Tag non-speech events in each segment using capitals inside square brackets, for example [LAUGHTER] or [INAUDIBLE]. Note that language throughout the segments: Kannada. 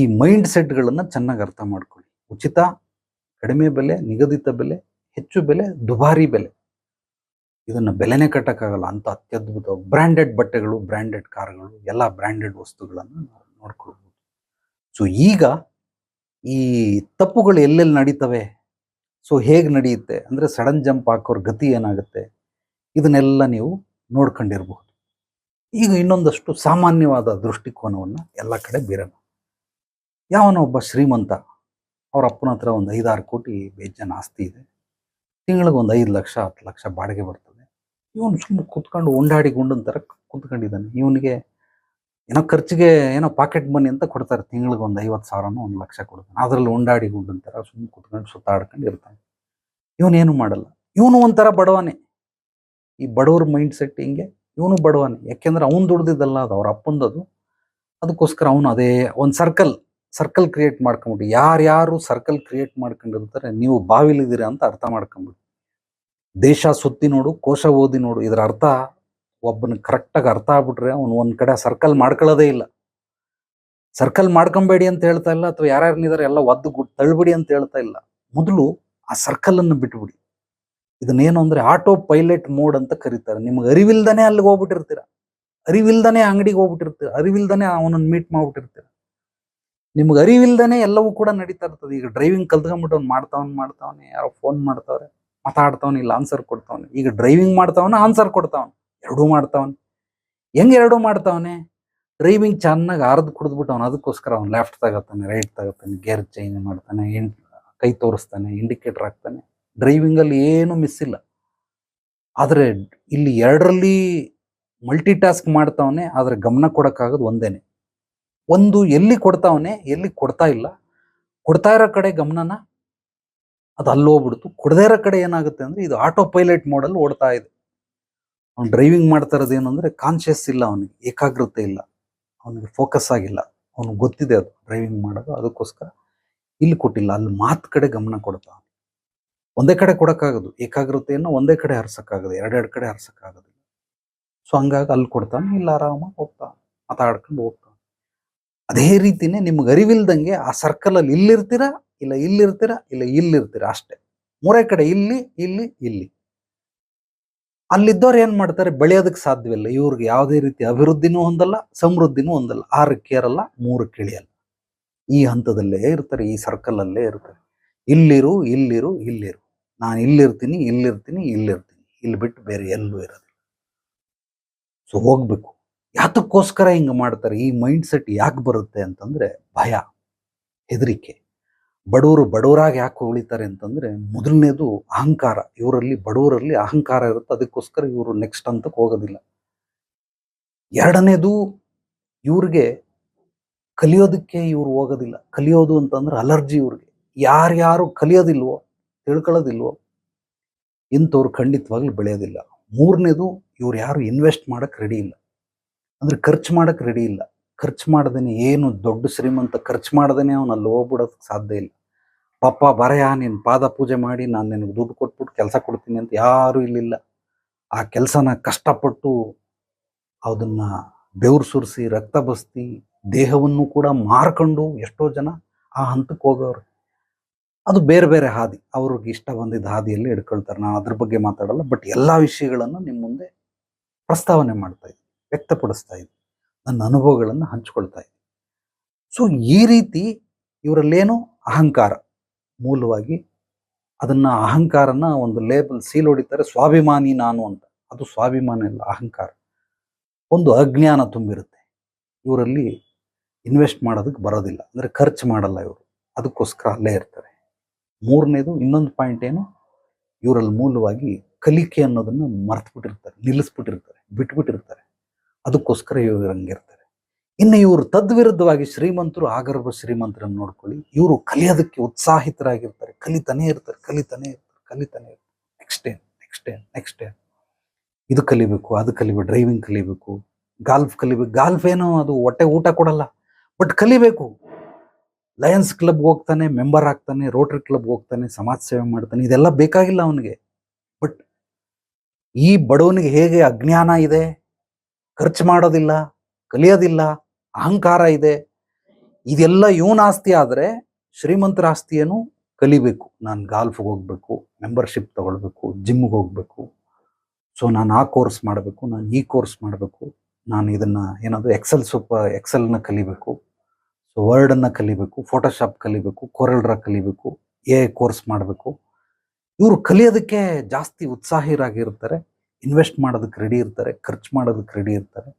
ಈ ಮೈಂಡ್ ಸೆಟ್ಗಳನ್ನು ಚೆನ್ನಾಗಿ ಅರ್ಥ ಮಾಡ್ಕೊಳ್ಳಿ. ಉಚಿತ, ಕಡಿಮೆ ಬೆಲೆ, ನಿಗದಿತ ಬೆಲೆ, ಹೆಚ್ಚು ಬೆಲೆ, ದುಬಾರಿ ಬೆಲೆ. ಇದನ್ನ ಬೆಲೆನೇ ಕಟ್ಟಕ್ಕಾಗಲ್ಲ. ಅಂತ ಅತ್ಯದ್ಭುತ ಬ್ರ್ಯಾಂಡೆಡ್ ಬಟ್ಟೆಗಳು ಬ್ರ್ಯಾಂಡೆಡ್ ಕಾರ್ಗಳು ಎಲ್ಲ ಬ್ರ್ಯಾಂಡೆಡ್ ವಸ್ತುಗಳನ್ನು ನೋಡ್ಕೊಳ್ಬೋದು. ಸೊ ಈಗ ಈ ತಪ್ಪುಗಳು ಎಲ್ಲೆಲ್ಲಿ ನಡೀತವೆ? ಸೊ ಹೇಗೆ ನಡೆಯುತ್ತೆ? ಅಂದ್ರೆ ಸಡನ್ ಜಂಪ್ ಹಾಕೋರ್ ಗತಿ ಏನಾಗುತ್ತೆ? ಇದನ್ನೆಲ್ಲ ನೀವು ನೋಡ್ಕೊಂಡಿರಬಹುದು. ಈಗ ಇನ್ನೊಂದಷ್ಟು ಸಾಮಾನ್ಯವಾದ ದೃಷ್ಟಿಕೋನವನ್ನ ಎಲ್ಲ ಕಡೆ ಬೀರೋಣ ಯಾವನೋ ಒಬ್ಬ ಶ್ರೀಮಂತ, ಅವ್ರ ಅಪ್ಪನ ಹತ್ರ ಒಂದು ಐದಾರು ಕೋಟಿ ಬೇಜಾನ ಆಸ್ತಿ ಇದೆ. ತಿಂಗಳಿಗೆ ಒಂದು ಐದು ಲಕ್ಷ, ಹತ್ತು ಲಕ್ಷ ಬಾಡಿಗೆ ಬರ್ತದೆ. ಇವನು ಸುಮ್ಮನೆ ಕುತ್ಕೊಂಡು ಉಂಡಾಡಿ ಗುಂಡನ್ ಥರ ಕುತ್ಕೊಂಡಿದ್ದಾನೆ. ಇವನಿಗೆ ಏನೋ ಖರ್ಚಿಗೆ ಏನೋ ಪಾಕೆಟ್ ಮನಿ ಅಂತ ಕೊಡ್ತಾರೆ. ತಿಂಗಳಿಗೆ ಒಂದು ಐವತ್ತು ಸಾವಿರನೋ ಒಂದು ಲಕ್ಷ ಕೊಡ್ತಾನೆ. ಅದರಲ್ಲಿ ಉಂಡಾಡಿ ಗುಂಡನ್ ಸುಮ್ಮನೆ ಕುತ್ಕೊಂಡು ಸುತ್ತಾಡ್ಕೊಂಡು ಇರ್ತಾನೆ. ಇವನೇನು ಮಾಡಲ್ಲ. ಇವನು ಒಂಥರ ಬಡವನೇ. ಈ ಬಡವ್ರ ಮೈಂಡ್ ಸೆಟ್ ಹಿಂಗೆ? ಇವನು ಬಡವನೇ. ಯಾಕೆಂದ್ರೆ ಅವನು ದುಡ್ದಿದ್ದಲ್ಲ, ಅದು ಅವ್ರ ಅಪ್ಪಂದದು. ಅದಕ್ಕೋಸ್ಕರ ಅವನು ಅದೇ ಒಂದು ಸರ್ಕಲ್. ಸರ್ಕಲ್ ಕ್ರಿಯೇಟ್ ಮಾಡ್ಕೊಂಬಿಟ್ಟು ಯಾರ್ಯಾರು ಸರ್ಕಲ್ ಕ್ರಿಯೇಟ್ ಮಾಡ್ಕೊಂಡಿರ್ತಾರೆ, ನೀವು ಬಾವಿಲಿದ್ದೀರಾ ಅಂತ ಅರ್ಥ ಮಾಡ್ಕೊಂಬಿಡಿ ದೇಶ ಸುತ್ತಿ ನೋಡು, ಕೋಶ ಓದಿ ನೋಡು, ಇದರ ಅರ್ಥ ಒಬ್ಬನ ಕರೆಕ್ಟಾಗಿ ಅರ್ಥ ಆಗ್ಬಿಟ್ರೆ ಅವನು ಒಂದು ಕಡೆ ಸರ್ಕಲ್ ಮಾಡ್ಕೊಳ್ಳೋದೇ ಇಲ್ಲ. ಸರ್ಕಲ್ ಮಾಡ್ಕೊಂಬೇಡಿ ಅಂತ ಹೇಳ್ತಾ ಇಲ್ಲ, ಅಥವಾ ಯಾರ್ಯಾರನ್ನಿದ್ದಾರೆ ಎಲ್ಲ ಒದ್ದು ಗುಡ್ ತಳ್ಬಿಡಿ ಅಂತ ಹೇಳ್ತಾ ಇಲ್ಲ. ಮೊದಲು ಆ ಸರ್ಕಲ್ ಅನ್ನು ಬಿಟ್ಬಿಡಿ. ಇದನ್ನೇನು ಅಂದರೆ ಆಟೋ ಪೈಲಟ್ ಮೋಡ್ ಅಂತ ಕರೀತಾರೆ. ನಿಮ್ಗೆ ಅರಿವಿಲ್ದನೇ ಅಲ್ಲಿಗೆ ಹೋಗ್ಬಿಟ್ಟಿರ್ತೀರ. ಅರಿವಿಲ್ದನೇ ಅಂಗಡಿಗೆ ಹೋಗ್ಬಿಟ್ಟಿರ್ತೀರ. ಅರಿವಿಲ್ದನೇ ಅವನನ್ನು ಮೀಟ್ ಮಾಡ್ಬಿಟ್ಟಿರ್ತೀರ. ನಿಮ್ಗೆ ಅರಿವಿಲ್ದನೆ ಎಲ್ಲವೂ ಕೂಡ ನಡೀತಾ ಇರ್ತದೆ. ಈಗ ಡ್ರೈವಿಂಗ್ ಕಲ್ತ್ಕೊಂಡ್ಬಿಟ್ಟು ಅವ್ನು ಮಾಡ್ತಾವನ್ ಮಾಡ್ತಾವನೆ, ಯಾರೋ ಫೋನ್ ಮಾಡ್ತಾವ್ರೆ, ಮಾತಾಡ್ತಾವನ್, ಇಲ್ಲ ಆನ್ಸರ್ ಕೊಡ್ತಾವನೆ. ಈಗ ಡ್ರೈವಿಂಗ್ ಮಾಡ್ತಾವನ ಆನ್ಸರ್ ಕೊಡ್ತಾವನು, ಎರಡೂ ಮಾಡ್ತಾವನ್. ಹೆಂಗ್ ಎರಡೂ ಮಾಡ್ತಾವನೆ? ಡ್ರೈವಿಂಗ್ ಚೆನ್ನಾಗಿ ಆರ್ದು ಕುಡಿದ್ಬಿಟ್ಟು ಅವ್ನು ಅದಕ್ಕೋಸ್ಕರ ಅವ್ನು ಲೆಫ್ಟ್ ತಗೋತಾನೆ ರೈಟ್ ತಗೋತಾನೆ ಗೇರ್ ಚೇಂಜ್ ಮಾಡ್ತಾನೆ ಕೈ ತೋರಿಸ್ತಾನೆ ಇಂಡಿಕೇಟರ್ ಹಾಕ್ತಾನೆ. ಡ್ರೈವಿಂಗಲ್ಲಿ ಏನು ಮಿಸ್ ಇಲ್ಲ. ಆದರೆ ಇಲ್ಲಿ ಎರಡರಲ್ಲಿ ಮಲ್ಟಿ ಟಾಸ್ಕ್ ಮಾಡ್ತಾವನೆ, ಆದರೆ ಗಮನ ಕೊಡೋಕ್ಕಾಗೋದು ಒಂದೇನೆ. ಒಂದು ಎಲ್ಲಿ ಕೊಡ್ತಾವನೆ, ಎಲ್ಲಿ ಕೊಡ್ತಾ ಇಲ್ಲ, ಕೊಡ್ತಾ ಇರೋ ಕಡೆ ಗಮನನ ಅದು ಅಲ್ಲಿ ಹೋಗ್ಬಿಡ್ತು. ಕೊಡದೇ ಇರೋ ಕಡೆ ಏನಾಗುತ್ತೆ ಅಂದ್ರೆ ಇದು ಆಟೋ ಪೈಲಟ್ ಮೋಡಲ್ಲಿ ಓಡ್ತಾ ಇದೆ. ಅವ್ನು ಡ್ರೈವಿಂಗ್ ಮಾಡ್ತಾ ಇರೋದೇನು ಅಂದ್ರೆ ಕಾನ್ಶಿಯಸ್ ಇಲ್ಲ ಅವನಿಗೆ, ಏಕಾಗ್ರತೆ ಇಲ್ಲ. ಅವನಿಗೆ ಫೋಕಸ್ ಆಗಿಲ್ಲ. ಅವನಿಗೆ ಗೊತ್ತಿದೆ ಅದು ಡ್ರೈವಿಂಗ್ ಮಾಡೋದು, ಅದಕ್ಕೋಸ್ಕರ ಇಲ್ಲಿ ಕೊಟ್ಟಿಲ್ಲ. ಅಲ್ಲಿ ಮಾತು ಕಡೆ ಗಮನ ಕೊಡ್ತಾ ಒಂದೇ ಕಡೆ ಕೊಡೋಕ್ಕಾಗೋದು. ಏಕಾಗ್ರತೆಯನ್ನು ಒಂದೇ ಕಡೆ ಹರ್ಸಕ್ಕಾಗದು, ಎರಡೆರಡು ಕಡೆ ಹರ್ಸಕ್ಕಾಗೋದಿಲ್ಲ. ಸೊ ಹಂಗಾಗಿ ಅಲ್ಲಿ ಕೊಡ್ತಾನೆ, ಇಲ್ಲ ಆರಾಮಾಗಿ ಹೋಗ್ತಾನೆ, ಮಾತಾಡ್ಕೊಂಡು ಹೋಗ್ತಾನೆ. ಅದೇ ರೀತಿನೇ ನಿಮ್ಗೆ ಅರಿವಿಲ್ದಂಗೆ ಆ ಸರ್ಕಲ್ ಅಲ್ಲಿ ಇಲ್ಲಿರ್ತೀರಾ, ಇಲ್ಲ ಇಲ್ಲಿರ್ತೀರಾ ಇಲ್ಲ ಇಲ್ಲಿರ್ತೀರಾ ಅಷ್ಟೇ. ಮೂರೇ ಕಡೆ ಇಲ್ಲಿ ಇಲ್ಲಿ ಇಲ್ಲಿ. ಅಲ್ಲಿದ್ದವ್ರು ಏನ್ ಮಾಡ್ತಾರೆ? ಬೆಳೆಯೋದಕ್ಕೆ ಸಾಧ್ಯವಿಲ್ಲ. ಇವ್ರಿಗೆ ಯಾವುದೇ ರೀತಿ ಅಭಿವೃದ್ಧಿನೂ ಹೊಂದಲ್ಲ, ಸಮೃದ್ಧಿನೂ ಹೊಂದಲ್ಲ. ಆರಕ್ಕೆ ಕೇರಲ್ಲ ಮೂರು ಇಳಿಯಲ್ಲ ಈ ಹಂತದಲ್ಲೇ ಇರ್ತಾರೆ, ಈ ಸರ್ಕಲ್ ಅಲ್ಲೇ ಇರ್ತಾರೆ. ಇಲ್ಲಿರು ಇಲ್ಲಿರು ಇಲ್ಲಿರು. ನಾನು ಇಲ್ಲಿರ್ತೀನಿ ಇಲ್ಲಿರ್ತೀನಿ ಇಲ್ಲಿರ್ತೀನಿ. ಇಲ್ಲಿ ಬಿಟ್ಟು ಬೇರೆ ಎಲ್ಲೂ ಇರೋದಿಲ್ಲ. ಸೊ ಹೋಗ್ಬೇಕು. ಯಾತಕ್ಕೋಸ್ಕರ ಹಿಂಗೆ ಮಾಡ್ತಾರೆ? ಈ ಮೈಂಡ್ ಸೆಟ್ ಯಾಕೆ ಬರುತ್ತೆ ಅಂತಂದ್ರೆ ಭಯ, ಹೆದರಿಕೆ. ಬಡವರು ಬಡವರಾಗಿ ಯಾಕೆ ಉಳಿತಾರೆ ಅಂತಂದ್ರೆ ಮೊದಲನೇದು ಅಹಂಕಾರ. ಇವರಲ್ಲಿ ಬಡವರಲ್ಲಿ ಅಹಂಕಾರ ಇರುತ್ತೆ, ಅದಕ್ಕೋಸ್ಕರ ಇವರು ನೆಕ್ಸ್ಟ್ ಹಂತಕ್ಕೆ ಹೋಗೋದಿಲ್ಲ. ಎರಡನೇದು ಇವ್ರಿಗೆ ಕಲಿಯೋದಕ್ಕೆ ಇವರು ಹೋಗೋದಿಲ್ಲ. ಕಲಿಯೋದು ಅಂತಂದ್ರೆ ಅಲರ್ಜಿ ಇವ್ರಿಗೆ. ಯಾರ್ಯಾರು ಕಲಿಯೋದಿಲ್ವೋ, ತಿಳ್ಕೊಳ್ಳೋದಿಲ್ವೋ, ಇಂಥವ್ರು ಖಂಡಿತವಾಗ್ಲೂ ಬೆಳೆಯೋದಿಲ್ಲ. ಮೂರನೇದು ಇವ್ರು ಯಾರು ಇನ್ವೆಸ್ಟ್ ಮಾಡೋಕ್ಕೆ ರೆಡಿ ಇಲ್ಲ. ಅಂದ್ರೆ ಖರ್ಚು ಮಾಡಕ್ಕೆ ರೆಡಿ ಇಲ್ಲ. ಖರ್ಚು ಮಾಡ್ದೇನೆ ಏನು ದೊಡ್ಡ ಶ್ರೀಮಂತ ಖರ್ಚು ಮಾಡ್ದೇನೆ ಅವನು ಅಲ್ಲಿ ಹೋಗ್ಬಿಡೋದಕ್ಕೆ ಸಾಧ್ಯ ಇಲ್ಲ. ಪಪ್ಪ ಬರಯ, ನೀನು ಪಾದ ಪೂಜೆ ಮಾಡಿ ನಾನು ನಿನಗೆ ದುಡ್ಡು ಕೊಟ್ಬಿಟ್ಟು ಕೆಲಸ ಕೊಡ್ತೀನಿ ಅಂತ ಯಾರು ಇಲ್ಲಿಲ್ಲ. ಆ ಕೆಲಸನ ಕಷ್ಟಪಟ್ಟು ಅದನ್ನ ಬೆವರು ಸುರಿಸಿ, ರಕ್ತ ಬಸ್ತಿ, ದೇಹವನ್ನು ಕೂಡ ಮಾರ್ಕೊಂಡು ಎಷ್ಟೋ ಜನ ಆ ಹಂತಕ್ಕೆ ಹೋಗೋರು. ಅದು ಬೇರೆ ಬೇರೆ ಹಾದಿ. ಅವ್ರಿಗೆ ಇಷ್ಟ ಬಂದಿದ್ದ ಹಾದಿಯಲ್ಲಿ ಹಿಡ್ಕೊಳ್ತಾರೆ. ನಾನು ಅದ್ರ ಬಗ್ಗೆ ಮಾತಾಡಲ್ಲ, ಬಟ್ ಎಲ್ಲ ವಿಷಯಗಳನ್ನು ನಿಮ್ಮ ಮುಂದೆ ಪ್ರಸ್ತಾವನೆ ಮಾಡ್ತಾ ಇದ್ದೀನಿ. ವ್ಯಕ್ತಪಡಿಸ್ತಾ ಇದ್ದೀನಿ ನನ್ನ ಅನುಭವಗಳನ್ನು ಹಂಚ್ಕೊಳ್ತಾ ಇದ್ದೀನಿ ಸೊ ಈ ರೀತಿ ಇವರಲ್ಲೇನು ಅಹಂಕಾರ. ಮೂಲವಾಗಿ ಅದನ್ನ ಅಹಂಕಾರನ ಒಂದು ಲೇಬಲ್ ಸೀಲ್ ಹೊಡಿತಾರೆ, ಸ್ವಾಭಿಮಾನಿ ನಾನು ಅಂತ. ಅದು ಸ್ವಾಭಿಮಾನ ಇಲ್ಲ, ಅಹಂಕಾರ. ಒಂದು ಅಜ್ಞಾನ ತುಂಬಿರುತ್ತೆ. ಇವರಲ್ಲಿ ಇನ್ವೆಸ್ಟ್ ಮಾಡೋದಕ್ಕೆ ಬರೋದಿಲ್ಲ. ಅಂದರೆ ಖರ್ಚು ಮಾಡಲ್ಲ ಇವರು. ಅದಕ್ಕೋಸ್ಕರ ಅಲ್ಲೇ ಇರ್ತಾರೆ. ಮೂರನೇದು, ಇನ್ನೊಂದು ಪಾಯಿಂಟ್ ಏನು? ಇವರಲ್ಲಿ ಮೂಲವಾಗಿ ಕಲಿಕೆ ಅನ್ನೋದನ್ನು ಮರ್ತುಬಿಟ್ಟಿರ್ತಾರೆ, ನಿಲ್ಲಿಸ್ಬಿಟ್ಟಿರ್ತಾರೆ, ಬಿಟ್ಬಿಟ್ಟಿರ್ತಾರೆ. ಅದಕ್ಕೋಸ್ಕರ ಇವರು ಹಂಗಿರ್ತಾರೆ ಇನ್ನು ಇವರು ತದ್ವಿರುದ್ಧವಾಗಿ ಶ್ರೀಮಂತರು ಆಗರ್ಭ ಶ್ರೀಮಂತರನ್ನು ನೋಡ್ಕೊಳ್ಳಿ. ಇವರು ಕಲಿಯೋದಕ್ಕೆ ಉತ್ಸಾಹಿತರಾಗಿರ್ತಾರೆ. ಕಲಿತಾನೇ ಇರ್ತಾರೆ ಕಲಿತಾನೇ ಇರ್ತಾರೆ, ಕಲಿತಾನೆ ಇರ್ತಾರೆ. ನೆಕ್ಸ್ಟ್ ಏನ್ ನೆಕ್ಸ್ಟ್ ಏನ್ ನೆಕ್ಸ್ಟ್ ಏನ್? ಇದು ಕಲಿಬೇಕು, ಅದು ಕಲಿಬೇಕು ಡ್ರೈವಿಂಗ್ ಕಲಿಬೇಕು ಗಾಲ್ಫ್ ಕಲಿಬೇಕು. ಗಾಲ್ಫ್ ಏನೋ ಅದು ಹೊಟ್ಟೆ ಊಟ ಕೊಡಲ್ಲ ಬಟ್ ಕಲಿಬೇಕು. ಲಯನ್ಸ್ ಕ್ಲಬ್ಗೆ ಹೋಗ್ತಾನೆ ಮೆಂಬರ್ ಆಗ್ತಾನೆ ರೋಟರಿ ಕ್ಲಬ್ ಹೋಗ್ತಾನೆ, ಸಮಾಜ ಸೇವೆ ಮಾಡ್ತಾನೆ. ಇದೆಲ್ಲ ಬೇಕಾಗಿಲ್ಲ ಅವನಿಗೆ. ಬಟ್ ಈ ಬಡವನಿಗೆ ಹೇಗೆ ಅಜ್ಞಾನ ಇದೆ? ಖರ್ಚು ಮಾಡೋದಿಲ್ಲ, ಕಲಿಯೋದಿಲ್ಲ, ಅಹಂಕಾರ ಇದೆ. ಇದೆಲ್ಲ ಇವನ ಆಸ್ತಿ ಆದರೆ ಶ್ರೀಮಂತರ ಆಸ್ತಿಯನ್ನು ಕಲಿಬೇಕು. ನಾನು ಗಾಲ್ಫ್ಗೆ ಹೋಗ್ಬೇಕು, ಮೆಂಬರ್ಶಿಪ್ ತಗೊಳ್ಬೇಕು, ಜಿಮ್ಗೆ ಹೋಗ್ಬೇಕು. ಸೊ ನಾನು ಆ ಕೋರ್ಸ್ ಮಾಡಬೇಕು, ನಾನು ಈ ಕೋರ್ಸ್ ಮಾಡಬೇಕು. ನಾನು ಇದನ್ನ ಏನದು ಎಕ್ಸೆಲ್ ಸೂಪ, ಎಕ್ಸೆಲ್ನ ಕಲಿಬೇಕು. ಸೊ ವರ್ಡನ್ನು ಕಲಿಬೇಕು, ಫೋಟೋಶಾಪ್ ಕಲಿಬೇಕು, ಕೊರಲ್ರ ಕಲಿಬೇಕು, ಎ ಕೋರ್ಸ್ ಮಾಡಬೇಕು. ಇವರು ಕಲಿಯೋದಕ್ಕೆ ಜಾಸ್ತಿ ಉತ್ಸಾಹಿರಾಗಿರ್ತಾರೆ. ಇನ್ವೆಸ್ಟ್ ಮಾಡೋದಕ್ಕೆ ರೆಡಿ ಇರ್ತಾರೆ, ಖರ್ಚು ಮಾಡೋದಕ್ಕೆ ರೆಡಿ ಇರ್ತಾರೆ.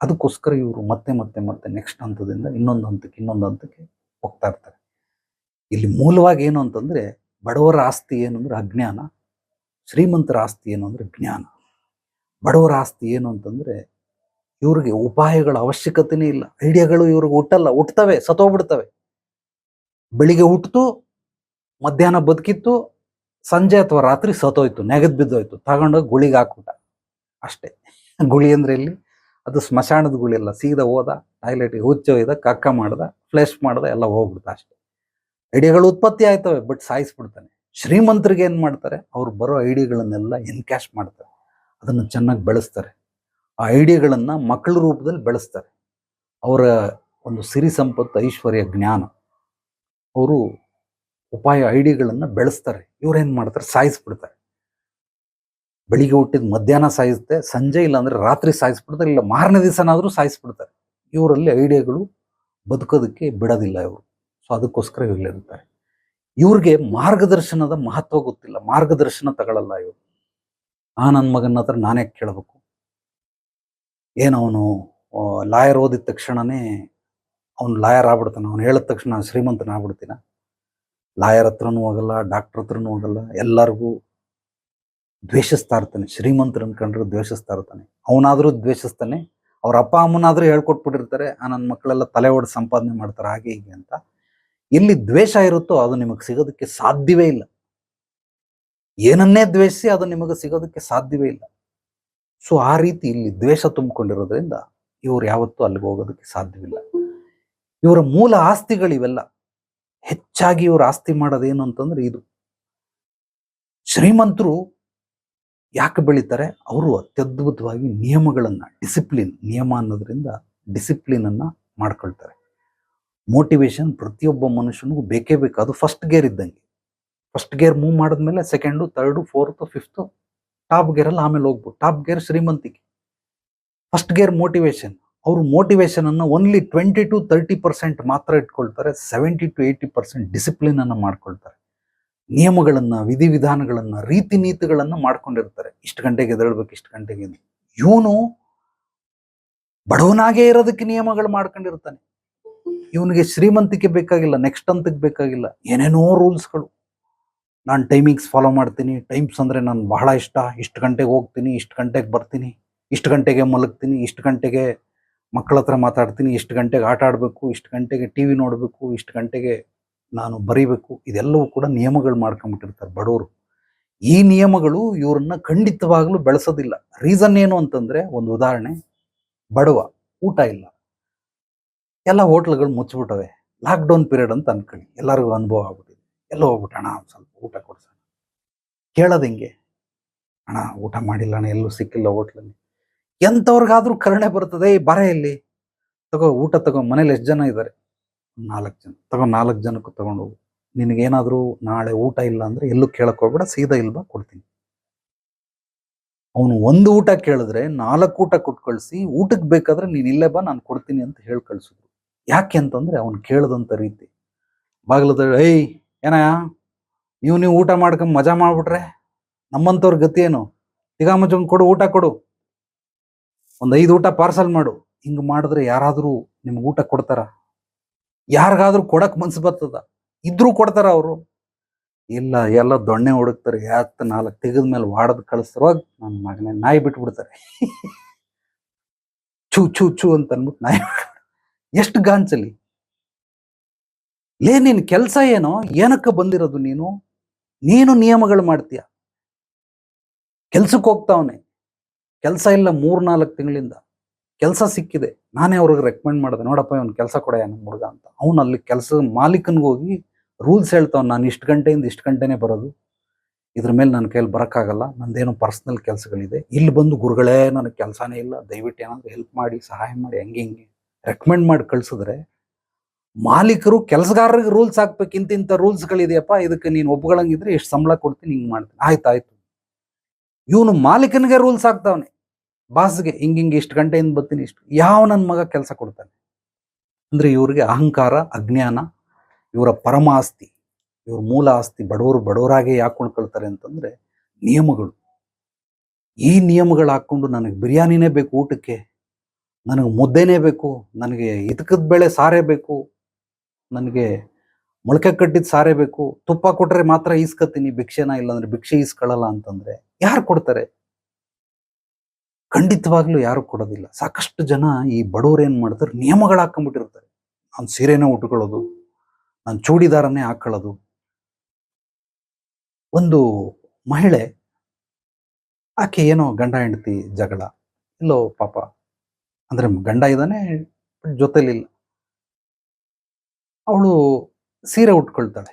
ಅದಕ್ಕೋಸ್ಕರ ಇವರು ಮತ್ತೆ ಮತ್ತೆ ಮತ್ತೆ ನೆಕ್ಸ್ಟ್ ಹಂತದಿಂದ ಇನ್ನೊಂದು ಹಂತಕ್ಕೆ ಇನ್ನೊಂದು ಹಂತಕ್ಕೆ ಹೋಗ್ತಾ ಇರ್ತಾರೆ. ಇಲ್ಲಿ ಮೂಲವಾಗಿ ಏನು ಅಂತಂದ್ರೆ ಬಡವರ ಆಸ್ತಿ ಏನು ಅಂದರೆ ಅಜ್ಞಾನ, ಶ್ರೀಮಂತರ ಆಸ್ತಿ ಏನು ಅಂದರೆ ಜ್ಞಾನ. ಬಡವರ ಆಸ್ತಿ ಏನು ಅಂತಂದ್ರೆ ಇವ್ರಿಗೆ ಉಪಾಯಗಳ ಅವಶ್ಯಕತೆನೇ ಇಲ್ಲ. ಐಡಿಯಾಗಳು ಇವ್ರಿಗೆ ಹುಟ್ಟಲ್ಲ ಹುಟ್ಟತವೆ ಸತೋಗ್ಬಿಡ್ತವೆ ಬೆಳಿಗ್ಗೆ ಹುಟ್ಟಿತು ಮಧ್ಯಾಹ್ನ ಬದುಕಿತ್ತು ಸಂಜೆ ಅಥವಾ ರಾತ್ರಿ ಸತ್ತೋಯ್ತು, ನೆಗದ್ ಬಿದ್ದೋಯ್ತು, ತಗೊಂಡೋಗಿ ಗುಳಿಗೆ ಹಾಕ್ಬಿಟ್ಟ. ಅಷ್ಟೇ. ಗುಳಿ ಅಂದ್ರೆ ಇಲ್ಲಿ ಅದು ಸ್ಮಶಾನದ ಗುಳಿ ಅಲ್ಲ, ಸೀದಾ ಹೋದ, ಟಾಯ್ಲೆಟ್ಗೆ ಹುಚ್ಚೊಯ್ದ ಕಕ್ಕ ಮಾಡ್ದ, ಫ್ಲೆಶ್ ಮಾಡ್ದ, ಎಲ್ಲ ಹೋಗ್ಬಿಡ್ತಾ ಅಷ್ಟೇ. ಐಡಿಯಾಗಳು ಉತ್ಪತ್ತಿ ಆಯ್ತವೆ, ಬಟ್ ಸಾಯಿಸ್ಬಿಡ್ತಾನೆ. ಶ್ರೀಮಂತರಿಗೆ ಏನು ಮಾಡ್ತಾರೆ? ಅವ್ರು ಬರೋ ಐಡಿಯಾಗಳನ್ನೆಲ್ಲ ಎನ್ಕ್ಯಾಶ್ ಮಾಡ್ತಾರೆ. ಅದನ್ನು ಚೆನ್ನಾಗಿ ಬೆಳೆಸ್ತಾರೆ. ಆ ಐಡಿಯಾಗಳನ್ನ ಮಕ್ಕಳ ರೂಪದಲ್ಲಿ ಬೆಳೆಸ್ತಾರೆ. ಅವರ ಒಂದು ಸಿರಿ ಸಂಪತ್ತು, ಐಶ್ವರ್ಯ, ಜ್ಞಾನ. ಅವರು ಉಪಾಯ ಐಡಿಗಳನ್ನು ಬೆಳೆಸ್ತಾರೆ. ಇವ್ರೇನು ಮಾಡ್ತಾರೆ? ಸಾಯಿಸ್ಬಿಡ್ತಾರೆ. ಬೆಳಿಗ್ಗೆ ಹುಟ್ಟಿದ ಮಧ್ಯಾಹ್ನ ಸಾಯಿಸುತ್ತೆ ಸಂಜೆ ಇಲ್ಲಾಂದರೆ ರಾತ್ರಿ ಸಾಯಿಸ್ಬಿಡ್ತಾರೆ, ಇಲ್ಲ ಮಾರನೇ ದಿವಸನಾದರೂ ಸಾಯಿಸ್ಬಿಡ್ತಾರೆ. ಇವರಲ್ಲಿ ಐಡಿಯಾಗಳು ಬದುಕೋದಕ್ಕೆ ಬಿಡೋದಿಲ್ಲ ಇವರು. ಸೊ, ಅದಕ್ಕೋಸ್ಕರ ಇರ್ತಾರೆ. ಇವ್ರಿಗೆ ಮಾರ್ಗದರ್ಶನದ ಮಹತ್ವ ಗೊತ್ತಿಲ್ಲ. ಮಾರ್ಗದರ್ಶನ ತಗೊಳ್ಳಲ್ಲ ಇವರು. ಆ ನನ್ನ ಮಗನ ಹತ್ರ ನಾನೇ ಕೇಳಬೇಕು. ಏನವನು ಲಾಯರ್ ಓದಿದ ತಕ್ಷಣನೇ ಅವ್ನು ಲಾಯರ್ ಆಗ್ಬಿಡ್ತಾನೆ. ಅವ್ನು ಹೇಳಿದ ತಕ್ಷಣ ಶ್ರೀಮಂತನ ಆಗ್ಬಿಡ್ತೀನ ಲಾಯರ್ ಹತ್ರನೂ ಹೋಗಲ್ಲ ಡಾಕ್ಟರ್ ಹತ್ರನೂ ಹೋಗಲ್ಲ ಎಲ್ಲರಿಗೂ ದ್ವೇಷಿಸ್ತಾ ಇರ್ತಾನೆ ಶ್ರೀಮಂತರು ಕಂಡ್ರೆ ದ್ವೇಷಿಸ್ತಾ ಇರ್ತಾನೆ ಅವನಾದ್ರೂ ದ್ವೇಷಿಸ್ತಾನೆ, ಅವ್ರ ಅಪ್ಪ ಅಮ್ಮನಾದ್ರೂ ಹೇಳ್ಕೊಟ್ಬಿಟ್ಟಿರ್ತಾರೆ, ಆ ನನ್ನ ಮಕ್ಕಳೆಲ್ಲ ತಲೆ ಹೊಡೆದು ಸಂಪಾದನೆ ಮಾಡ್ತಾರೆ ಹಾಗೆ ಹೀಗೆ ಅಂತ. ಎಲ್ಲಿ ದ್ವೇಷ ಇರುತ್ತೋ ಅದು ನಿಮಗೆ ಸಿಗೋದಕ್ಕೆ ಸಾಧ್ಯವೇ ಇಲ್ಲ. ಏನನ್ನೇ ದ್ವೇಷಿಸಿ ಅದು ನಿಮಗೆ ಸಿಗೋದಕ್ಕೆ ಸಾಧ್ಯವೇ ಇಲ್ಲ. ಸೊ, ಆ ರೀತಿ ಇಲ್ಲಿ ದ್ವೇಷ ತುಂಬಿಕೊಂಡಿರೋದ್ರಿಂದ ಇವ್ರು ಯಾವತ್ತೂ ಅಲ್ಲಿಗೆ ಹೋಗೋದಕ್ಕೆ ಸಾಧ್ಯವಿಲ್ಲ. ಇವರ ಮೂಲ ಆಸ್ತಿಗಳಿವೆಲ್ಲ ಹೆಚ್ಚಾಗಿ ಇವ್ರು ಆಸ್ತಿ ಮಾಡೋದೇನು ಅಂತಂದ್ರೆ ಇದು. ಶ್ರೀಮಂತರು ಯಾಕೆ ಬೆಳೀತಾರೆ? ಅವರು ಅತ್ಯದ್ಭುತವಾಗಿ ನಿಯಮಗಳನ್ನ, ಡಿಸಿಪ್ಲಿನ್, ನಿಯಮ ಅನ್ನೋದ್ರಿಂದ ಡಿಸಿಪ್ಲಿನ್ ಅನ್ನ ಮಾಡ್ಕೊಳ್ತಾರೆ. ಮೋಟಿವೇಶನ್ ಪ್ರತಿಯೊಬ್ಬ ಮನುಷ್ಯನಿಗೂ ಬೇಕೇ ಬೇಕು. ಅದು ಫಸ್ಟ್ ಗೇರ್ ಇದ್ದಂಗೆ. ಫಸ್ಟ್ ಗೇರ್ ಮೂವ್ ಮಾಡಿದ್ಮೇಲೆ second third fourth fifth top gear ಅಲ್ಲಿ ಆಮೇಲೆ ಹೋಗ್ಬೋದು. ಟಾಪ್ ಗೇರ್ ಶ್ರೀಮಂತಿಕೆ. ಫಸ್ಟ್ ಗೇರ್ ಮೋಟಿವೇಶನ್ ಅವರು ಮೋಟಿವೇಶನ್ ಅನ್ನು only twenty to thirty percent ಮಾತ್ರ ಇಟ್ಕೊಳ್ತಾರೆ ಸೆವೆಂಟಿ ಟು ಏಯ್ಟಿ ಪರ್ಸೆಂಟ್ ಡಿಸಿಪ್ಲಿನನ್ನು ಮಾಡ್ಕೊಳ್ತಾರೆ. ನಿಯಮಗಳನ್ನು, ವಿಧಿವಿಧಾನಗಳನ್ನು ರೀತಿ ನೀತಿಗಳನ್ನು ಮಾಡ್ಕೊಂಡಿರ್ತಾರೆ. ಇಷ್ಟು ಗಂಟೆಗೆ ಎದ್ದೇಳ್ಬೇಕು, ಇಷ್ಟು ಗಂಟೆಗೆ ಇವನು ಬಡವನಾಗೇ ಇರೋದಕ್ಕೆ ನಿಯಮಗಳು ಮಾಡ್ಕೊಂಡಿರ್ತಾನೆ. ಇವನಿಗೆ ಶ್ರೀಮಂತಿಕೆ ಬೇಕಾಗಿಲ್ಲ ನೆಕ್ಸ್ಟ್ ಹಂತಕ್ಕೆ ಬೇಕಾಗಿಲ್ಲ, ಏನೇನೋ ರೂಲ್ಸ್ಗಳು. ನಾನು ಟೈಮಿಂಗ್ಸ್ ಫಾಲೋ ಮಾಡ್ತೀನಿ ಟೈಮ್ಸ್ ಅಂದ್ರೆ ನಾನು ಬಹಳ ಇಷ್ಟ. ಇಷ್ಟು ಗಂಟೆಗೆ ಹೋಗ್ತೀನಿ, ಇಷ್ಟು ಗಂಟೆಗೆ ಬರ್ತೀನಿ, ಇಷ್ಟು ಗಂಟೆಗೆ ಮಲಗ್ತೀನಿ, ಇಷ್ಟು ಗಂಟೆಗೆ ಮಕ್ಕಳ ಹತ್ರ ಮಾತಾಡ್ತೀನಿ, ಇಷ್ಟು ಗಂಟೆಗೆ ಆಟ ಆಡಬೇಕು, ಇಷ್ಟು ಗಂಟೆಗೆ ಟಿ ವಿ ನೋಡಬೇಕು, ಇಷ್ಟು ಗಂಟೆಗೆ ನಾನು ಬರೀಬೇಕು, ಇದೆಲ್ಲವೂ ಕೂಡ ನಿಯಮಗಳು ಮಾಡ್ಕೊಂಬಿಟ್ಟಿರ್ತಾರೆ ಬಡವರು. ಈ ನಿಯಮಗಳು ಇವ್ರನ್ನ ಖಂಡಿತವಾಗ್ಲೂ ಬೆಳೆಸೋದಿಲ್ಲ. ರೀಸನ್ ಏನು ಅಂತಂದ್ರೆ ಒಂದು ಉದಾಹರಣೆ, ಬಡವ, ಊಟ ಇಲ್ಲ. ಎಲ್ಲ ಹೋಟ್ಲ್ಗಳು ಮುಚ್ಚಿಬಿಟ್ಟವೆ ಲಾಕ್ಡೌನ್ ಪೀರಿಯಡ್ ಅಂತ ಅನ್ಕೊಳ್ಳಿ. ಎಲ್ಲರಿಗೂ ಅನುಭವ ಆಗ್ಬಿಟ್ಟಿದೆ. ಎಲ್ಲ ಹೋಗ್ಬಿಟ್ಟಣ ಒಂದ್ ಸ್ವಲ್ಪ ಊಟ ಕೊಡ್ಸೋಣ. ಕೇಳೋದು ಹಿಂಗೆ? ಅಣ್ಣ, ಊಟ ಮಾಡಿಲ್ಲ ಎಲ್ಲೂ ಸಿಕ್ಕಿಲ್ಲ ಹೋಟ್ಲಲ್ಲಿ. ಎಂಥವ್ರಿಗಾದ್ರೂ ಕರುಣೆ ಬರ್ತದೆ ಈ ಬರ ಇಲ್ಲಿ. ತಗೋ, ಊಟ ತಗೋ, ಮನೇಲಿ ಎಷ್ಟು ಜನ ಇದ್ದಾರೆ ನಾಲ್ಕು ಜನ. ತಗೋ, ನಾಲ್ಕು ಜನಕ್ಕೂ ತಗೊಂಡು ಹೋಗು. ನಿನಗೇನಾದ್ರೂ ನಾಳೆ ಊಟ ಇಲ್ಲ ಅಂದ್ರೆ ಎಲ್ಲೂ ಕೇಳಕ್ ಹೋಗ್ಬೇಡ, ಸೀದಾ ಇಲ್ವಾ ಕೊಡ್ತೀನಿ. ಅವನು ಒಂದು ಊಟ ಕೇಳಿದ್ರೆ ನಾಲ್ಕು ಊಟ ಕೊಟ್ಟು ಕಳಿಸಿ ಊಟಕ್ಕೆ ಬೇಕಾದ್ರೆ ನೀನು ಇಲ್ಲೇ ಬಾ, ನಾನು ಕೊಡ್ತೀನಿ ಅಂತ ಹೇಳಿ ಕಳ್ಸಿದ್ರು. ಯಾಕೆ ಅಂತಂದ್ರೆ ಅವನು ಕೇಳದಂತ ರೀತಿ. ಬಾಗಿಲದ, ಏಯ್ ಏನ ನೀವು ನೀವು ಊಟ ಮಾಡ್ಕೊಂಡು ಮಜಾ ಮಾಡ್ಬಿಟ್ರೆ? ನಮ್ಮಂಥವ್ರ ಗತಿ ಏನು? ತಿಗಾ ಮಜಂಗ್ ಕೊಡು, ಊಟ ಕೊಡು. ಒಂದ್ ಐದು ಊಟ ಪಾರ್ಸಲ್ ಮಾಡು. ಹಿಂಗೆ ಮಾಡಿದ್ರೆ ಯಾರಾದರೂ ನಿಮ್ಗೆ ಊಟ ಕೊಡ್ತಾರ. ಯಾರಿಗಾದ್ರೂ ಕೊಡಕ್ಕೆ ಮನ್ಸು ಬರ್ತದ. ಇದ್ರೂ ಕೊಡ್ತಾರ ಅವರು. ಇಲ್ಲ, ಎಲ್ಲ ದೊಣ್ಣೆ ಹುಡುಕ್ತಾರೆ. ಯಾತ್ ನಾಲ್ಕು ತೆಗೆದ ಮೇಲೆ ವಾಡದ್ ಕಳಿಸ್ತಾರ ನನ್ನ ಮಗನೇ ನಾಯಿ ಬಿಟ್ಬಿಡ್ತಾರೆ. [LAUGHS] ಚೂ ಚೂ ಚೂ ಅಂತ ಅನ್ಬಿಟ್ಟು ನಾಯಿ ಎಷ್ಟು ಗಾಂಚಲಿ. ಲೇ, ನಿನ್ ಕೆಲಸ ಏನೋ? ಏನಕ್ಕ ಬಂದಿರೋದು ನೀನು? ನೀನು ನಿಯಮಗಳು ಮಾಡ್ತೀಯ? ಕೆಲ್ಸಕ್ಕೆ ಹೋಗ್ತಾವನೆ ಕೆಲಸ ಇಲ್ಲ ಮೂರ್ ನಾಲ್ಕು ತಿಂಗಳಿಂದ. ಕೆಲಸ ಸಿಕ್ಕಿದೆ. ನಾನೇ ಅವ್ರಿಗೆ ರೆಕಮೆಂಡ್ ಮಾಡಿದೆ, ನೋಡಪ್ಪ ಅವ್ನು ಕೆಲಸ ಕೊಡ ನಮ್ಮ ಹುಡುಗ ಅಂತ. ಅವ್ನು ಅಲ್ಲಿ ಕೆಲಸ ಮಾಲೀಕನ್ಗೆ ಹೋಗಿ ರೂಲ್ಸ್ ಹೇಳ್ತಾವ್, ನಾನು ಇಷ್ಟು ಗಂಟೆಯಿಂದ ಇಷ್ಟು ಗಂಟೆನೇ ಬರೋದು. ಇದ್ರ ಮೇಲೆ ನನ್ನ ಕೈಯಲ್ಲಿ ಬರೋಕ್ಕಾಗಲ್ಲ, ನಂದೇನೋ ಪರ್ಸ್ನಲ್ ಕೆಲಸಗಳಿದೆ. ಇಲ್ಲಿ ಬಂದು ಗುರುಗಳೇ ನನಗೆ ಕೆಲಸನೇ ಇಲ್ಲ, ದಯವಿಟ್ಟು ಏನಾದರೂ ಹೆಲ್ಪ್ ಮಾಡಿ, ಸಹಾಯ ಮಾಡಿ, ಹಂಗೆ ಹಿಂಗೆ ರೆಕಮೆಂಡ್ ಮಾಡಿ ಕಳಿಸಿದ್ರೆ ಮಾಲೀಕರು ಕೆಲಸಗಾರರಿಗೆ ರೂಲ್ಸ್ ಹಾಕ್ಬೇಕು ಇಂತಿಂಥ ರೂಲ್ಸ್ಗಳಿದೆಯಪ್ಪ ಇದಕ್ಕೆ ನೀನು ಒಬ್ಬಗಳಂಗಿದ್ರೆ ಎಷ್ಟು ಸಂಬಳ ಕೊಡ್ತೀನಿ, ಹಿಂಗೆ ಮಾಡ್ತೀನಿ. ಆಯ್ತು ಆಯ್ತು. ಇವನು ಮಾಲೀಕನಿಗೆ ರೂಲ್ಸ್ ಆಗ್ತಾವನೆ ಬಾಸ್ಗೆ ಹಿಂಗೆ ಹಿಂಗೆ ಇಷ್ಟು ಗಂಟೆಯಿಂದ ಬರ್ತೀನಿ, ಇಷ್ಟು. ಯಾವ ನನ್ನ ಮಗ ಕೆಲಸ ಕೊಡ್ತಾನೆ? ಅಂದ್ರೆ ಇವ್ರಿಗೆ ಅಹಂಕಾರ, ಅಜ್ಞಾನ, ಇವರ ಪರಮ ಆಸ್ತಿ ಇವ್ರ ಮೂಲ ಆಸ್ತಿ ಬಡವರು ಬಡವರಾಗೆ ಯಾಕೆ ಉಳ್ಕೊಳ್ತಾರೆ ಅಂತಂದ್ರೆ ನಿಯಮಗಳು. ಈ ನಿಯಮಗಳು ಹಾಕ್ಕೊಂಡು ನನಗೆ ಬಿರಿಯಾನಿನೇ ಬೇಕು ಊಟಕ್ಕೆ, ನನಗೆ ಮುದ್ದೆನೇ ಬೇಕು, ನನಗೆ ಇದಕ್ಕದ ಬೆಳೆ ಸಾರೇ ಬೇಕು, ನನಗೆ ಮೊಳಕೆ ಕಟ್ಟಿದ ಸಾರೇ ಬೇಕು, ತುಪ್ಪ ಕೊಟ್ರೆ ಮಾತ್ರ ಈಸ್ಕತ್ತೀನಿ, ಭಿಕ್ಷೆನ ಇಲ್ಲಾಂದ್ರೆ ಭಿಕ್ಷೆ ಈಸ್ಕೊಳ್ಳಲ್ಲ ಅಂತಂದ್ರೆ ಯಾರು ಕೊಡ್ತಾರೆ? ಖಂಡಿತವಾಗ್ಲೂ ಯಾರು ಕೊಡೋದಿಲ್ಲ. ಸಾಕಷ್ಟು ಜನ ಈ ಬಡವರು ಏನ್ ಮಾಡ್ತಾರೆ, ನಿಯಮಗಳು ಹಾಕೊಂಡ್ಬಿಟ್ಟಿರ್ತಾರೆ ನಾನು ಸೀರೆನೇ ಉಟ್ಕೊಳ್ಳೋದು, ನಾನು ಚೂಡಿದಾರನೇ ಹಾಕೊಳ್ಳೋದು. ಒಂದು ಮಹಿಳೆ, ಆಕೆ ಏನೋ ಗಂಡ ಹೆಂಡತಿ ಜಗಳ ಇಲ್ಲೋ ಪಾಪ, ಅಂದ್ರೆ ಗಂಡ ಇದ್ದಾನೆ, ಜೊತೆಲಿಲ್ಲ. ಅವಳು ಸೀರೆ ಉಟ್ಕೊಳ್ತಾಳೆ.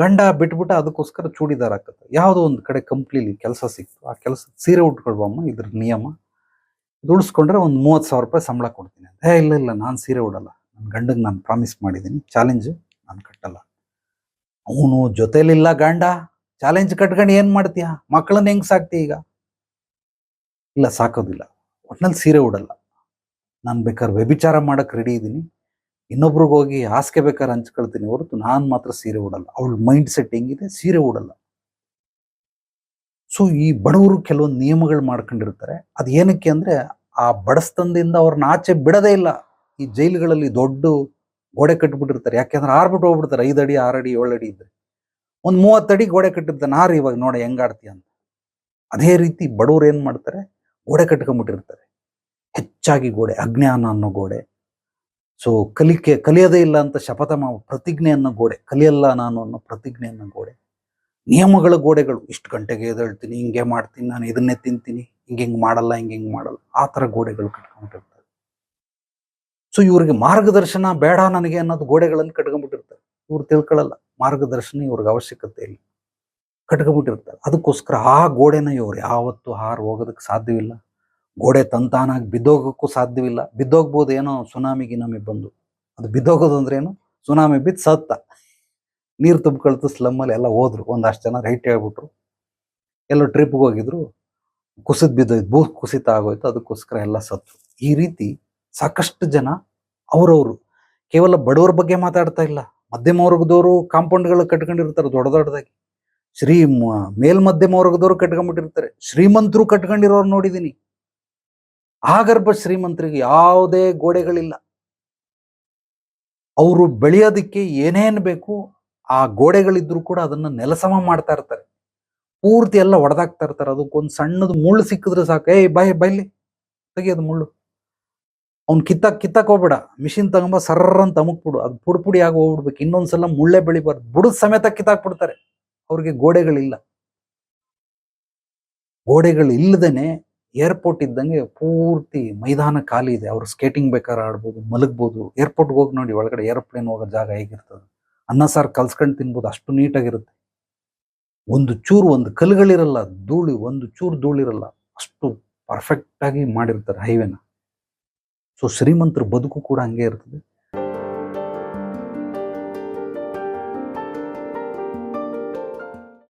ಗಂಡ ಬಿಟ್ಬಿಟ್ಟು ಅದಕ್ಕೋಸ್ಕರ ಚೂಡಿದಾರ ಹಾಕುತ್ತೆ. ಯಾವುದೋ ಒಂದು ಕಡೆ ಕಂಪ್ನಿಲಿ ಕೆಲಸ ಸಿಕ್ತು. ಆ ಕೆಲಸ ಸೀರೆ ಉಟ್ಕೊಳ್ಬಮ್ಮ ಇದ್ರ ನಿಯಮ. ಇದು ಉಳಿಸ್ಕೊಂಡ್ರೆ ಒಂದು ಮೂವತ್ತು ಸಾವಿರ ರೂಪಾಯಿ ಸಂಬಳ ಕೊಡ್ತೀನಿ ಅಂತ. ಇಲ್ಲ ಇಲ್ಲ, ನಾನು ಸೀರೆ ಉಡಲ್ಲ. ನನ್ನ ಗಂಡಗೆ ನಾನು ಪ್ರಾಮಿಸ್ ಮಾಡಿದ್ದೀನಿ ಚಾಲೆಂಜ್ ನಾನು ಕಟ್ಟಲ್ಲ. ಅವನು ಜೊತೆಲಿಲ್ಲ ಗಂಡ. ಚಾಲೆಂಜ್ ಕಟ್ಕೊಂಡು ಏನು ಮಾಡ್ತೀಯ? ಮಕ್ಕಳನ್ನ ಹೆಂಗೆ ಸಾಕ್ತಿ ಈಗ? ಇಲ್ಲ, ಸಾಕೋದಿಲ್ಲ. ಒಟ್ನಲ್ಲಿ ಸೀರೆ ಉಡಲ್ಲ. ನಾನು ಬೇಕಾದ್ರೆ ವ್ಯಭಿಚಾರ ಮಾಡೋಕ್ಕೆ ರೆಡಿ ಇದ್ದೀನಿ ಇನ್ನೊಬ್ರಿಗೆ ಹೋಗಿ ಹಾಸಿಗೆ ಬೇಕಾದ್ರೆ ಹಂಚ್ಕೊಳ್ತೀನಿ ಹೊರತು ನಾನು ಮಾತ್ರ ಸೀರೆ ಉಡಲ್ಲ. ಅವಳ ಮೈಂಡ್ ಸೆಟ್ ಹೆಂಗಿದೆ? ಸೀರೆ ಉಡಲ್ಲ. ಸೊ ಈ ಬಡವರು ಕೆಲವೊಂದು ನಿಯಮಗಳು ಮಾಡ್ಕೊಂಡಿರ್ತಾರೆ. ಅದು ಏನಕ್ಕೆ ಅಂದ್ರೆ, ಆ ಬಡಸ್ತನದಿಂದ ಅವ್ರನ್ನ ಆಚೆ ಬಿಡದೇ ಇಲ್ಲ. ಈ ಜೈಲುಗಳಲ್ಲಿ ದೊಡ್ಡ ಗೋಡೆ ಕಟ್ಬಿಟ್ಟಿರ್ತಾರೆ. ಯಾಕೆಂದ್ರೆ ಆರ್ಬಿಟ್ಟು ಹೋಗ್ಬಿಡ್ತಾರೆ. ಐದು ಅಡಿ, ಆರು ಅಡಿ, ಏಳು ಅಡಿ ಇದ್ರೆ. ಒಂದು ಮೂವತ್ತಡಿ ಗೋಡೆ ಕಟ್ಟಿರ್ತಾನೆ ಆರು ಇವಾಗ ನೋಡ ಹೆಂಗಾಡ್ತೀಯ ಅಂತ. ಅದೇ ರೀತಿ ಬಡವರು ಏನು ಮಾಡ್ತಾರೆ? ಗೋಡೆ ಕಟ್ಕೊಂಬಿಟ್ಟಿರ್ತಾರೆ. ಹೆಚ್ಚಾಗಿ ಗೋಡೆ, ಅಜ್ಞಾನ ಅನ್ನೋ ಗೋಡೆ. ಸೊ ಕಲಿಕೆ, ಕಲಿಯದೇ ಇಲ್ಲ ಅಂತ ಶಪಥ ಮಾ ಪ್ರತಿಜ್ಞೆಯನ್ನು ಗೋಡೆ, ಕಲಿಯಲ್ಲ ನಾನು ಅನ್ನೋ ಪ್ರತಿಜ್ಞೆಯನ್ನು ಗೋಡೆ. ನಿಯಮಗಳ ಗೋಡೆಗಳು, ಇಷ್ಟು ಗಂಟೆಗೆ ಎದ್ದೇಳ್ತೀನಿ, ಹಿಂಗೆ ಮಾಡ್ತೀನಿ, ನಾನು ಇದನ್ನೇ ತಿಂತೀನಿ, ಹಿಂಗೆ ಹಿಂಗೆ ಮಾಡಲ್ಲ, ಹಿಂಗೆ ಹಿಂಗೆ ಮಾಡಲ್ಲ, ಆ ಥರ ಗೋಡೆಗಳು ಕಟ್ಕೊಂಡ್ಬಿಟ್ಟಿರ್ತಾರೆ. ಸೊ ಇವ್ರಿಗೆ ಮಾರ್ಗದರ್ಶನ ಬೇಡ ನನಗೆ ಅನ್ನೋದು ಗೋಡೆಗಳನ್ನು ಕಟ್ಕೊಂಡ್ಬಿಟ್ಟಿರ್ತಾರೆ. ಇವ್ರು ತಿಳ್ಕೊಳ್ಳಲ್ಲ ಮಾರ್ಗದರ್ಶನ ಇವ್ರಿಗೆ ಅವಶ್ಯಕತೆ ಇಲ್ಲ. ಕಟ್ಕೊಂಡ್ಬಿಟ್ಟಿರ್ತಾರೆ. ಅದಕ್ಕೋಸ್ಕರ ಆ ಗೋಡೆನ ಇವ್ರು ಯಾವತ್ತೂ ಹಾರು ಹೋಗೋದಕ್ಕೆ ಸಾಧ್ಯವಿಲ್ಲ. ಗೋಡೆ ತಂತಾನಾಗಿ ಬಿದ್ದೋಗಕ್ಕೂ ಸಾಧ್ಯವಿಲ್ಲ. ಬಿದ್ದೋಗ್ಬೋದು ಏನೋ ಸುನಾಮಿ ಗಿನಾಮಿ ಬಂದು. ಅದು ಬಿದ್ದೋಗೋದು ಅಂದ್ರೆ ಏನು? ಸುನಾಮಿ ಬಿದ್ದು ಸತ್ತ. ನೀರು ತುಂಬಿಕೊಳ್ತು ಸ್ಲಮ್ಮಲ್ಲಿ ಎಲ್ಲ ಹೋದ್ರು. ಒಂದಷ್ಟು ಜನ ರೈಟ್ ಹೇಳ್ಬಿಟ್ರು. ಎಲ್ಲ ಟ್ರಿಪ್ಗೆ ಹೋಗಿದ್ರು. ಕುಸಿದ್ ಬಿದ್ದೋಯ್ತು. ಭೂ ಕುಸಿತ ಆಗೋಯ್ತು. ಅದಕ್ಕೋಸ್ಕರ ಎಲ್ಲ ಸತ್ತು. ಈ ರೀತಿ ಸಾಕಷ್ಟು ಜನ ಅವರವರು. ಕೇವಲ ಬಡವರ ಬಗ್ಗೆ ಮಾತಾಡ್ತಾ ಇಲ್ಲ. ಮಧ್ಯಮ ವರ್ಗದವರು ಕಾಂಪೌಂಡ್ಗಳು ಕಟ್ಕೊಂಡಿರ್ತಾರೆ ದೊಡ್ಡ ದೊಡ್ಡದಾಗಿ. ಶ್ರೀ ಮ- ಮೇಲ್ಮಧ್ಯಮ ವರ್ಗದವರು ಕಟ್ಕೊಂಡ್ಬಿಟ್ಟಿರ್ತಾರೆ. ಶ್ರೀಮಂತರು ಕಟ್ಕೊಂಡಿರೋರು ನೋಡಿದೀನಿ. ಆಗರ್ಭ ಶ್ರೀಮಂತರಿಗೆ ಯಾವುದೇ ಗೋಡೆಗಳಿಲ್ಲ. ಅವರು ಬೆಳೆಯೋದಕ್ಕೆ ಏನೇನ್ ಬೇಕು ಆ ಗೋಡೆಗಳಿದ್ರು ಕೂಡ ಅದನ್ನ ನೆಲಸಮ ಮಾಡ್ತಾ ಇರ್ತಾರೆ. ಪೂರ್ತಿ ಎಲ್ಲ ಒಡೆದಾಕ್ತಾ ಇರ್ತಾರೆ. ಅದಕ್ಕೊಂದು ಸಣ್ಣದು ಮುಳ್ಳು ಸಿಕ್ಕಿದ್ರೆ ಸಾಕು. ಏಯ್ ಬಾಯ್ ಬೈಲಿ ತೆಗಿಯೋದು ಮುಳ್ಳು. ಅವ್ನ್ ಕಿತ್ತಾಕ್ ಕಿತ್ತಾಕ್ ಹೋಗ್ಬೇಡ. ಮಿಷಿನ್ ತಗೊಂಬ ಸರ್ರ ಅಂತ ಅಮುಕ್ಬಿಡು. ಅದು ಪುಡಿ ಪುಡಿ ಆಗಿ ಹೋಗ್ಬಿಡ್ಬೇಕು. ಇನ್ನೊಂದ್ಸಲ ಮುಳ್ಳೆ ಬೆಳಿಬಾರ್ದು ಬುಡದ ಸಮೇತ ಕಿತ್ತಾಕ್ಬಿಡ್ತಾರೆ. ಅವ್ರಿಗೆ ಗೋಡೆಗಳಿಲ್ಲ. ಗೋಡೆಗಳು ಇಲ್ಲದೇನೆ ಏರ್ಪೋರ್ಟ್ ಇದ್ದಂಗೆ ಪೂರ್ತಿ ಮೈದಾನ ಖಾಲಿ ಇದೆ. ಅವ್ರು ಸ್ಕೇಟಿಂಗ್ ಬೇಕಾದ್ರೆ ಆಡ್ಬೋದು, ಮಲಗ್ಬೋದು. ಏರ್ಪೋರ್ಟ್ಗೆ ಹೋಗಿ ನೋಡಿ ಒಳಗಡೆ ಏರೋಪ್ಲೇನ್ ಹೋಗೋ ಜಾಗ ಹೇಗಿರ್ತದೆ. ಅನ್ನ, ಸಾರು ಕಲ್ಸ್ಕೊಂಡು ತಿನ್ಬೋದು, ಅಷ್ಟು ನೀಟಾಗಿರುತ್ತೆ. ಒಂದು ಚೂರು ಒಂದು ಕಲ್ಲುಗಳಿರಲ್ಲ, ಧೂಳು, ಒಂದು ಚೂರು ಧೂಳಿರಲ್ಲ, ಅಷ್ಟು ಪರ್ಫೆಕ್ಟ್ ಆಗಿ ಮಾಡಿರ್ತಾರೆ ಹೈವೇನ ಸೊ ಶ್ರೀಮಂತರ ಬದುಕು ಕೂಡ ಹಂಗೆ ಇರ್ತದೆ.